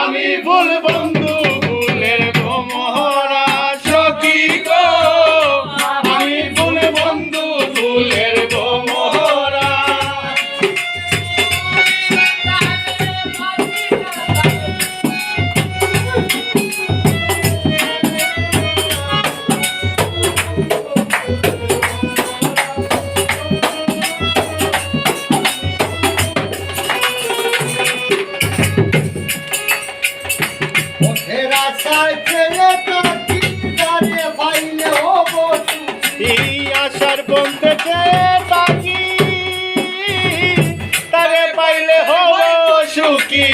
আমি ভুল বন্ধু মুখের আশায় পাইলে ও বসু এই আশার বন্ধে থাকি তারে পাইলে হব সুখী।